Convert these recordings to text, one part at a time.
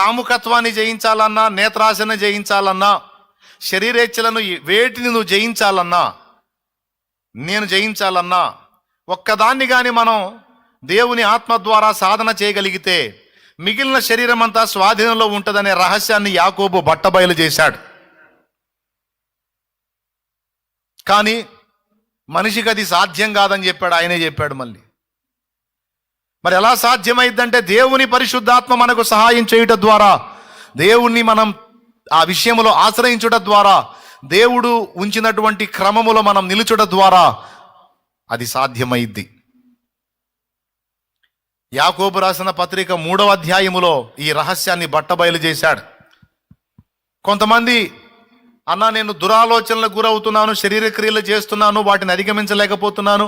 కాముకత్వాన్ని జయించాలన్నా నేత్రాశను జయించాలన్నా శరీరేచ్ఛలను వేటిని నువ్వు జయించాలన్నా నేను జయించాలన్నా ఒక్కదాన్ని కానీ మనం దేవుని ఆత్మ ద్వారా సాధన చేయగలిగితే మిగిలిన శరీరం అంతా స్వాధీనంలో ఉంటుందనే రహస్యాన్ని యాకోబు బట్టబయలు చేశాడు. కానీ మనిషికి అది సాధ్యం కాదని చెప్పాడు ఆయనే చెప్పాడు మళ్ళీ. మరి ఎలా సాధ్యమైందంటే దేవుని పరిశుద్ధాత్మ మనకు సహాయం చేయుట ద్వారా దేవుణ్ణి మనం ఆ విషయంలో ఆశ్రయించుట ద్వారా దేవుడు ఉంచినటువంటి క్రమములో మనం నిలుచుట ద్వారా అది సాధ్యమైద్ది యాకోబు రాసిన పత్రిక మూడవ అధ్యాయములో ఈ రహస్యాన్ని బట్టబయలు చేశాడు. కొంతమంది అన్న నేను దురాలోచనలకు గురవుతున్నాను శరీర క్రియలు చేస్తున్నాను వాటిని అధిగమించలేకపోతున్నాను.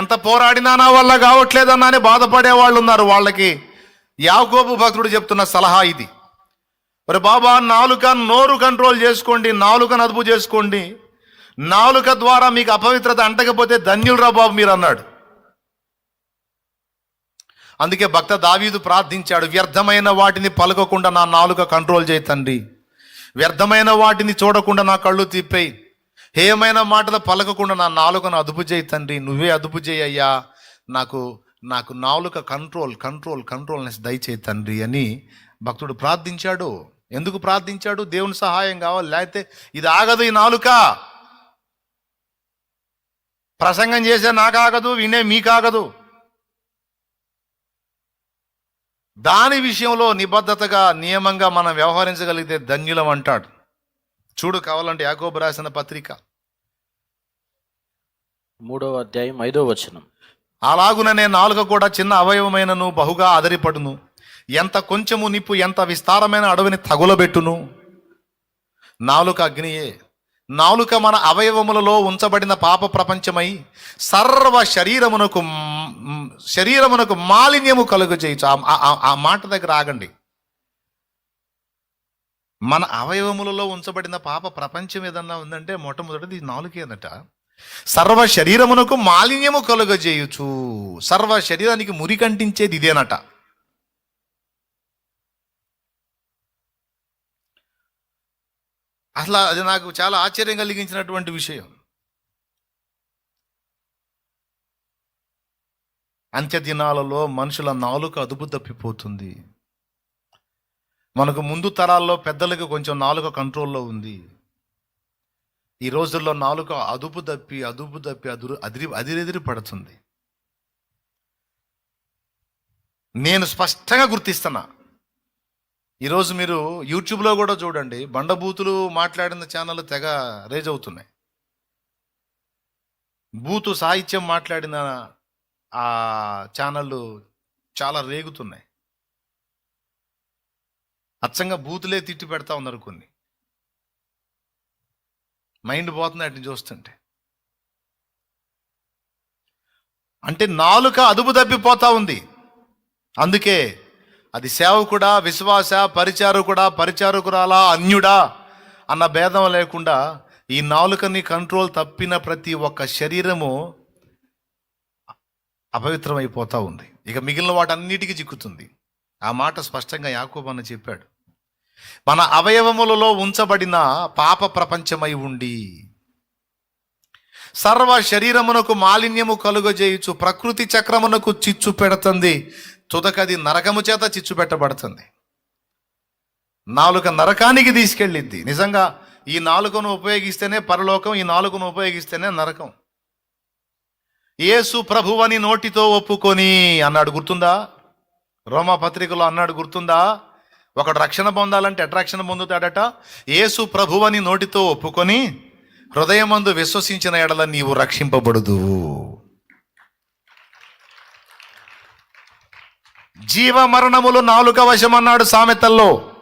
ఎంత పోరాడినా నా వల్ల కావట్లేదన్నా అని బాధపడే వాళ్ళు ఉన్నారు వాళ్ళకి. యాకోబు భక్తుడు చెప్తున్న సలహా ఇది. మరి బాబా నాలుక నోరు కంట్రోల్ చేసుకోండి నాలుకను అదుపు చేసుకోండి. నాలుక ద్వారా మీకు అపవిత్రత అంటకపోతే ధన్యులరా బాబు మీరు అన్నాడు. అందుకే భక్త దావీదు ప్రార్థించాడు వ్యర్థమైన వాటిని పలకకుండా నా నాలుక కంట్రోల్ చేయి తండ్రి. వ్యర్థమైన వాటిని చూడకుండా నా కళ్ళు తిప్పేయి. హేయమైన మాటలు పలకకుండా నా నాలుకను అదుపు చేయి తండ్రి. నువ్వే అదుపు చేయి అయ్యా. నాకు నాకు నాలుక కంట్రోల్ కంట్రోల్ కంట్రోల్నెస్ దయచేయి తండ్రి అని భక్తుడు ప్రార్థించాడు. ఎందుకు ప్రార్థించాడు? దేవుని సహాయం కావాలి. లేకపోతే ఇది ఆగదు ఈ నాలుక. ప్రసంగం చేసే నాకాగదు వినే మీకాగదు దాని విషయంలో నిబద్ధతగా నియమంగా మనం వ్యవహరించగలిగితే ధన్యులం అంటాడు. చూడు కావాలంటే యాకోబు రాసిన పత్రిక. మూడవ అధ్యాయం ఐదో వచనం. అలాగుననే నాలుక కూడా చిన్న అవయవమైనను బహుగా అదరిపడును ఎంత కొంచెము నిప్పు ఎంత విస్తారమైన అడవిని తగులబెట్టును. నాలుక అగ్నియే. నాలుక మన అవయవములలో ఉంచబడిన పాప ప్రపంచమై సర్వ శరీరమునకు శరీరమునకు మాలిన్యము కలుగు చేయొచ్చు ఆ- ఆ- మాట దగ్గర ఆగండి. మన అవయవములలో ఉంచబడిన పాప ప్రపంచం ఏదన్నా ఉందంటే మొట్టమొదటిది నాలుగేదట సర్వ శరీరమునకు మాలిన్యము కలుగజేయుచు సర్వ శరీరానికి మురి కంటించేది ఇదేనట అసలు అది నాకు చాలా ఆశ్చర్యం కలిగించినటువంటి విషయం. అంత్యదినాలలో మనుషుల నాలుక అదుపు తప్పిపోతుంది మనకు ముందు తరాల్లో పెద్దలకు కొంచెం నాలుక కంట్రోల్లో ఉంది. ఈ రోజుల్లో నాలుక అదుపు తప్పి అదుపు తప్పి అదురు అదిరి అదిరెదిరి పడుతుంది. నేను స్పష్టంగా గుర్తిస్తున్నా. ఈరోజు మీరు యూట్యూబ్లో కూడా చూడండి బండబూతులు మాట్లాడిన ఛానల్ తెగ రేజ్ అవుతున్నాయి. బూతు సాహిత్యం మాట్లాడిన ఆ ఛానళ్ళు చాలా రేగుతున్నాయి. అచ్చంగా బూతులే తిట్టి పెడతా ఉన్నారు కొన్ని. మైండ్ పోతుంది వాటిని చూస్తుంటే. అంటే నాలుక అదుపు తప్పిపోతా ఉంది. అందుకే అది సేవకుడా విశ్వాస పరిచారకుడా పరిచారకురాలా అన్యుడా అన్న భేదం లేకుండా ఈ నాలుకని కంట్రోల్ తప్పిన ప్రతి ఒక్క శరీరము అపవిత్రమైపోతూ ఉంది. ఇక మిగిలిన వాటన్నిటికీ చిక్కుతుంది. ఆ మాట స్పష్టంగా యాకోబు చెప్పాడు. మన అవయవములలో ఉంచబడిన పాప ప్రపంచమై ఉండి సర్వ శరీరమునకు మాలిన్యము కలుగజేయుచు ప్రకృతి చక్రమునకు చిచ్చు పెడుతుంది. తుదకది నరకము చేత చిచ్చు పెట్టబడుతుంది. నాలుక నరకానికి తీసుకెళ్ళిద్ది. నిజంగా ఈ నాలుకను ఉపయోగిస్తేనే పరలోకం ఈ నాలుకను ఉపయోగిస్తేనే నరకం. యేసు ప్రభువని నోటితో ఒప్పుకొని అన్నాడు గుర్తుందా? రోమా పత్రికలో అన్నాడు గుర్తుందా? ఒకడు రక్షణ పొందాలంటే ఎట్ పొందుతాడట? యేసు ప్రభువని నోటితో ఒప్పుకొని హృదయమందు విశ్వసించిన ఎడల నీవు రక్షింపబడదు జీవ మరణములు నాలుక వశమన్నాడు సామెతల్లో.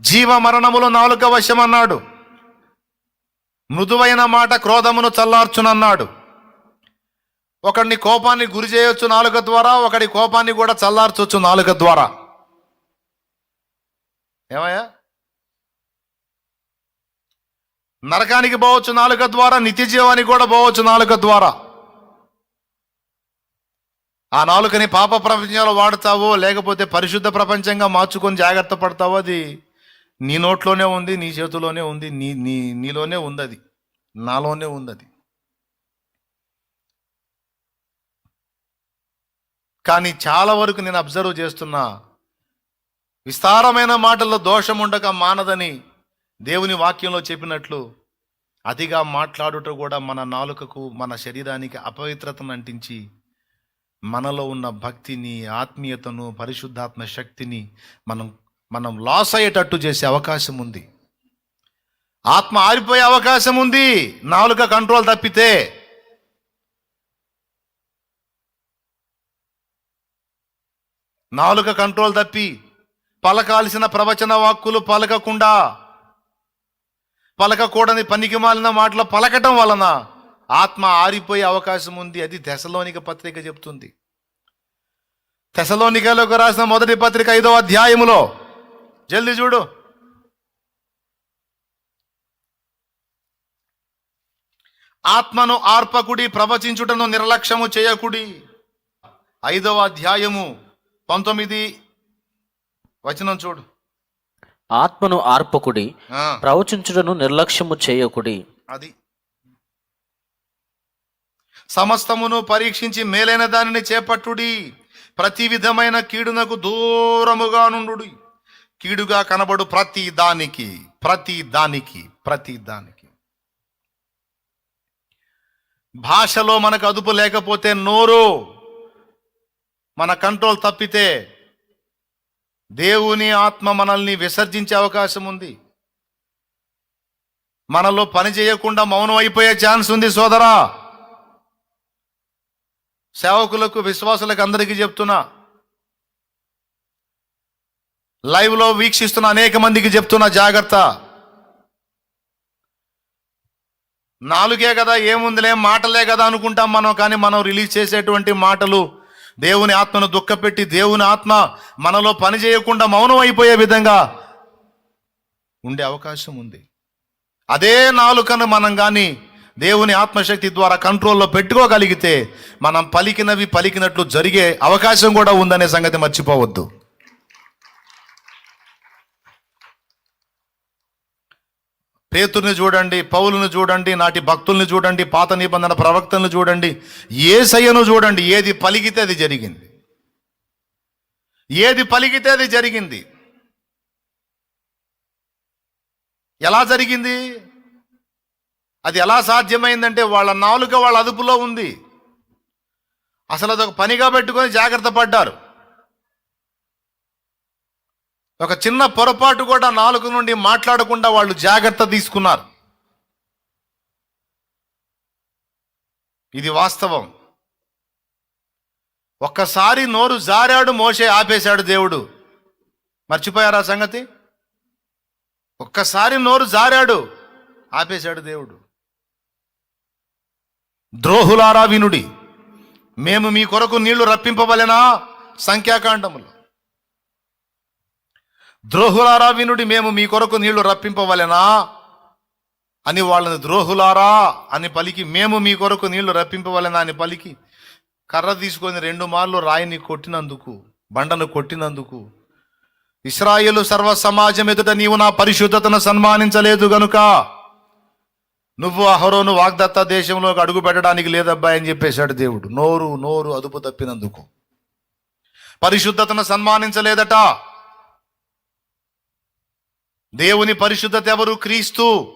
జీవ మరణములు నాలుక వశమన్నాడు మృదువైన మాట క్రోధమును చల్లార్చునన్నాడు. ఒకడిని కోపాన్ని గురి చేయొచ్చు నాలుక ద్వారా ఒకడి కోపాన్ని కూడా చల్లార్చొచ్చు నాలుక ద్వారా. ఏమయ్యా? నరకానికి పోవచ్చు నాలుక ద్వారా నిత్య జీవానికి కూడా పోవచ్చు నాలుక ద్వారా. ఆ నాలుకని పాప ప్రపంచంలో వాడతావో లేకపోతే పరిశుద్ధ ప్రపంచంగా మార్చుకొని జాగ్రత్త పడతావో అది నీ నోట్లోనే ఉంది నీ చేతిలోనే ఉంది నీ నీ నీలోనే ఉంది అది నాలోనే ఉంది అది. కానీ చాలా వరకు నేను అబ్జర్వ్ చేస్తున్నా విస్తారమైన మాటల్లో దోషం ఉండక మానదని దేవుని వాక్యంలో చెప్పినట్లు అతిగా మాట్లాడుట కూడా మన నాలుకకు మన శరీరానికి అపవిత్రతను అంటించి మనలో ఉన్న భక్తిని ఆత్మీయతను పరిశుద్ధాత్మ శక్తిని మనం మనం లాస్ అయ్యేటట్టు చేసే అవకాశం ఉంది. ఆత్మ ఆరిపోయే అవకాశం ఉంది. నాలుక కంట్రోల్ తప్పితే నాలుక కంట్రోల్ తప్పి పలకాల్సిన ప్రవచన వాక్కులు పలకకుండా పలకకూడని పనికి మాలిన మాటలు పలకటం వలన ఆత్మ ఆరిపోయే అవకాశం ఉంది. అది దశలోనిక పత్రిక చెప్తుంది. తెసలోనికలకు రాసిన మొదటి పత్రిక ఐదో అధ్యాయములో జల్ది చూడు. ఆత్మను ఆర్పకుడి ప్రవచించుటను నిర్లక్ష్యము చేయకుడి. ఐదవ అధ్యాయము. పంతొమ్మిది. వచనం చూడు. ఆత్మను ఆర్పకుడి ప్రవచించుటను నిర్లక్ష్యము చేయకుడి. అది. సమస్తమును పరీక్షించి మేలైన దానిని చేపట్టుడి. ప్రతి విధమైన కీడునకు దూరముగా నుండు కీడుగా కనబడు ప్రతి దానికి ప్రతి దానికి ప్రతి దానికి. భాషలో మనకు అదుపు లేకపోతే నోరు మన కంట్రోల్ తప్పితే దేవుని ఆత్మ మనల్ని విసర్జించే అవకాశం ఉంది. మనలో పని చేయకుండా మౌనం అయిపోయే ఛాన్స్ ఉంది సోదరా. సేవకులకు విశ్వాసులకు అందరికీ చెప్తున్నా. లైవ్లో వీక్షిస్తున్న అనేక మందికి చెప్తున్నా జాగ్రత్త. నాలుగే కదా ఏముందిలే మాటలే కదా అనుకుంటాం మనం కానీ మనం రిలీజ్ చేసేటువంటి మాటలు దేవుని ఆత్మను దుఃఖపెట్టి దేవుని ఆత్మ మనలో పని చేయకుండా మౌనం అయిపోయే విధంగా ఉండే అవకాశం ఉంది. అదే నాలుకను మనం కానీ దేవుని ఆత్మశక్తి ద్వారా కంట్రోల్లో పెట్టుకోగలిగితే మనం పలికినవి పలికినట్లు జరిగే అవకాశం కూడా ఉందనే సంగతి మర్చిపోవద్దు. పేతుర్ని చూడండి పౌలుని చూడండి నాటి భక్తుల్ని చూడండి పాత నిబంధన ప్రవక్తలను చూడండి ఏ సయ్యను చూడండి ఏది పలికితే అది జరిగింది. ఏది పలికితే అది జరిగింది. ఎలా జరిగింది? అది ఎలా సాధ్యమైందంటే వాళ్ళ నాలుక వాళ్ళ అదుపులో ఉంది. అసలు అదొక పనిగా పెట్టుకొని జాగ్రత్త పడ్డారు. ఒక చిన్న పొరపాటు కూడా నాలుగు నుండి మాట్లాడకుండా వాళ్ళు జాగ్రత్త తీసుకున్నారు. ఇది వాస్తవం. ఒక్కసారి నోరు జారాడు మోసే ఆపేశాడు దేవుడు. మర్చిపోయారా సంగతి? ఒక్కసారి నోరు జారాడు ఆపేశాడు దేవుడు. ద్రోహులారా వినుడి మేము మీ కొరకు నీళ్ళు రప్పింపవలెనా? సంఖ్యాకాండములు. ద్రోహులారా వినుడి మేము మీ కొరకు నీళ్ళు రప్పింపవలెనా? అని వాళ్ళని ద్రోహులారా అని పలికి మేము మీ కొరకు నీళ్ళు రప్పింపవలెనా అని పలికి కర్ర తీసుకొని రెండు మార్లు రాయిని కొట్టినందుకు బండను కొట్టినందుకు ఇస్రాయేలు సర్వ సమాజం ఎదుట నీవు నా పరిశుద్ధతను సన్మానించలేదు గనుక నువ్వు అహరోను వాగ్దత్త దేశంలోకి అడుగు పెట్టడానికి లేదబ్బాయి అని చెప్పేశాడు దేవుడు. నోరు నోరు అదుపు తప్పినందుకు. పరిశుద్ధతను సన్మానించలేదట. దేవుని పరిశుద్ధత ఎవరు? క్రీస్తు.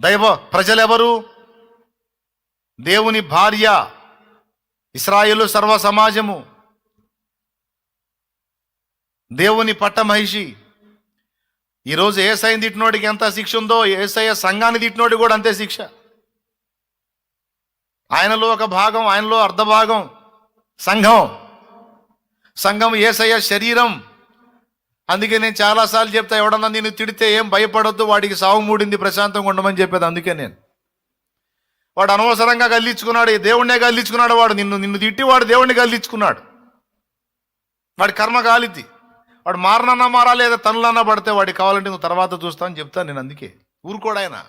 దైవ ప్రజలెవరు? దేవుని భార్య ఇస్రాయేలు సర్వ సమాజము. దేవుని పట్ట మహిషి. ఈరోజు ఏసైని తిట్టినోడికి ఎంత శిక్ష ఉందో ఏసయ్య సంఘాన్ని తిట్టినోడికి కూడా అంతే శిక్ష. ఆయనలో ఒక భాగం ఆయనలో అర్ధ భాగం సంఘం. సంఘం ఏసయ్య శరీరం. అందుకే నేను చాలాసార్లు చెప్తా ఎవడన్నా నేను తిడితే ఏం భయపడొద్దు వాడికి సాగు మూడింది ప్రశాంతంగా ఉండమని చెప్పేది అందుకే నేను. వాడు అనవసరంగా గల్లించుకున్నాడు దేవుణ్ణే గల్లించుకున్నాడు వాడు నిన్ను నిన్ను తిట్టి వాడు దేవుణ్ణి గల్లించుకున్నాడు. వాడి కర్మ కాలిద్ది వాడు మారనన్నా మారా లేదా తనులన్నా పడితే వాడికి కావాలంటే నువ్వు తర్వాత చూస్తా అని చెప్తాను నేను అందుకే. ఊరుకోడాయన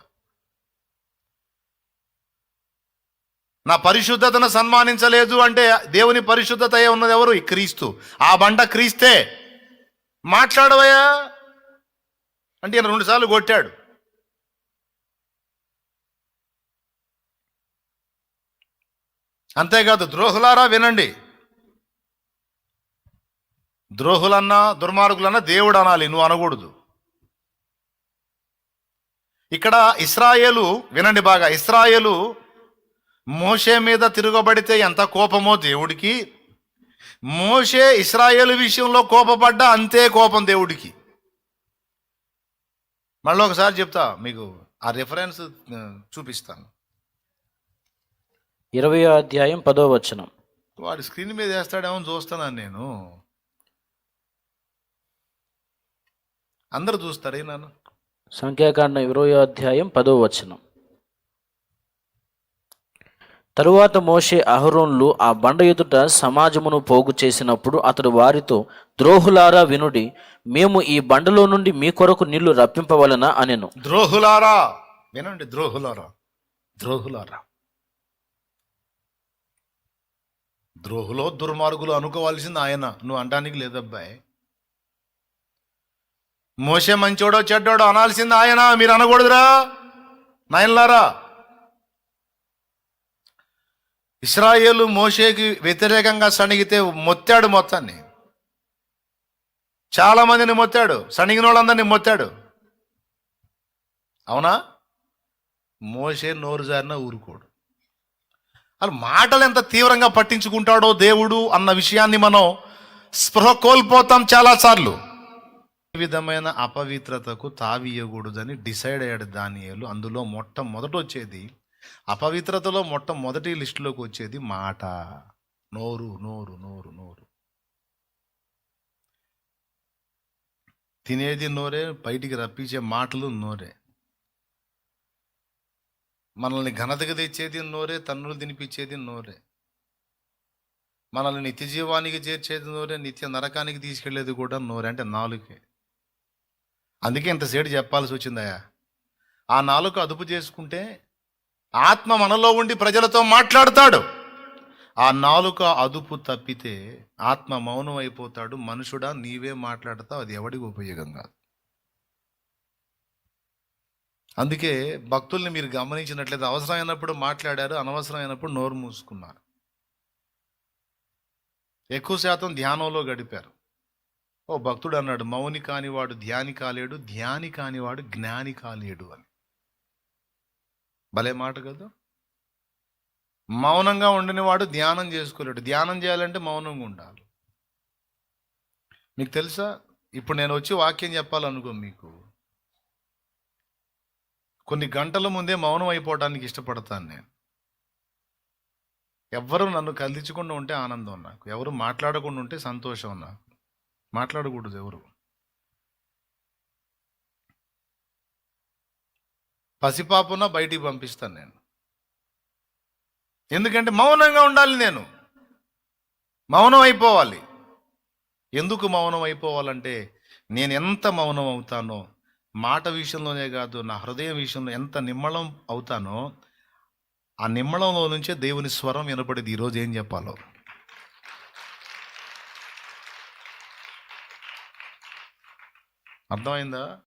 నా పరిశుద్ధతను సన్మానించలేదు అంటే దేవుని పరిశుద్ధత అయి ఉన్నది ఎవరు? ఈ క్రీస్తు. ఆ బండ క్రీస్తే. మాట్లాడవయ్యా. అంటే ఈయన రెండుసార్లు కొట్టాడు. అంతేకాదు ద్రోహులారా వినండి. ద్రోహులన్నా దుర్మార్గులన్నా దేవుడు అనాలి నువ్వు అనకూడదు. ఇక్కడ ఇస్రాయేలు వినండి బాగా ఇస్రాయేలు మోషే మీద తిరగబడితే ఎంత కోపమో దేవుడికి. మోషే ఇస్రాయేలు విషయంలో కోపపడ్డా అంతే కోపం దేవుడికి. మళ్ళీ ఒకసారి చెప్తా మీకు ఆ రిఫరెన్స్ చూపిస్తాను. ఇరవై అధ్యాయం పదో వచనం. వాడు స్క్రీన్ మీద వేస్తాడేమో చూస్తున్నాను నేను. అందరు చూస్తారే నన్ను? సంఖ్యాకాండం ఇరవై అధ్యాయం పదో వచనం. తరువాత మోషే అహరోన్లు ఆ బండ ఎదుట సమాజమును పోగు చేసినప్పుడు అతడు వారితో ద్రోహులారా వినుడి మేము ఈ బండలో నుండి మీ కొరకు నీళ్ళు రప్పింపవలన? అనెను. ద్రోహులారా వినండి ద్రోహులారా ద్రోహులారా. ద్రోహులో దుర్మార్గులు అనుకోవాల్సింది ఆయన. నువ్వు అనడానికి లేదబ్బాయి. మోసే మంచోడో చెడ్డోడో అనాల్సింది ఆయన. మీరు అనకూడదురా. నాయనలారా ఇస్రాయేలు మోషేకి వ్యతిరేకంగా సణిగితే మొత్తాడు మొత్తాన్ని. చాలామందిని మొత్తాడు సణిగిన వాళ్ళందరినీ మొత్తాడు. అవునా? మోసే నోరు జారిన ఊరుకోడు. అసలు మాటలు ఎంత తీవ్రంగా పట్టించుకుంటాడో దేవుడు అన్న విషయాన్ని మనం స్పృహ కోల్పోతాం చాలాసార్లు. ఈ విధమైన అపవిత్రతకు తావియకూడదని డిసైడ్ అయ్యాడు దానియాలు. అందులో మొట్టమొదట వచ్చేది అపవిత్రతలో మొట్టమొదటి లిస్టులోకి వచ్చేది మాట. నోరు నోరు నోరు నోరు. తినేది నోరే బయటికి రప్పించే మాటలు నోరే. మనల్ని ఘనతకు తెచ్చేది నోరే తన్నులు తినిపించేది నోరే. మనల్ని నిత్య జీవానికి చేర్చేది నోరే నిత్య నరకానికి తీసుకెళ్ళేది కూడా నోరే అంటే నాలుకే. అందుకే ఇంతసేటు చెప్పాల్సి వచ్చిందయ్యా. ఆ నాలుక అదుపు చేసుకుంటే ఆత్మ మనలో ఉండి ప్రజలతో మాట్లాడతాడు. ఆ నాలుక అదుపు తప్పితే ఆత్మ మౌనం అయిపోతాడు మనుషుడా నీవే మాట్లాడతావు. అది ఎవడికి ఉపయోగం కాదు. అందుకే భక్తుల్ని మీరు గమనించినట్లయితే అవసరమైనప్పుడు మాట్లాడారు అనవసరమైనప్పుడు నోరు మూసుకున్నారు. ఎక్కువ శాతం ధ్యానంలో గడిపారు. ఓ భక్తుడు అన్నాడు మౌని కానివాడు ధ్యాని కాలేడు ధ్యాని కానివాడు జ్ఞాని కాలేడు అని. భలే మాట కదా. మౌనంగా ఉండనివాడు ధ్యానం చేసుకోలేడు. ధ్యానం చేయాలంటే మౌనంగా ఉండాలి. మీకు తెలుసా? ఇప్పుడు నేను వచ్చి వాక్యం చెప్పాలనుకో మీకు. కొన్ని గంటల ముందే మౌనం అయిపోవడానికి ఇష్టపడతాను నేను. ఎవ్వరు నన్ను కదిలించకుండా ఉంటే ఆనందం నాకు. ఎవరు మాట్లాడకుండా ఉంటే సంతోషం నాకు. మాట్లాడకూడదు ఎవరు. పసిపాపున బయటికి పంపిస్తాను నేను. ఎందుకంటే మౌనంగా ఉండాలి నేను. మౌనం అయిపోవాలి. ఎందుకు మౌనం అయిపోవాలంటే నేను ఎంత మౌనం అవుతానో మాట విషయంలోనే కాదు నా హృదయం విషయంలో ఎంత నిమ్మళం అవుతానో ఆ నిమ్మళంలో నుంచే దేవుని స్వరం వినపడేది ఈరోజు ఏం చెప్పాలో. అర్థమైందా?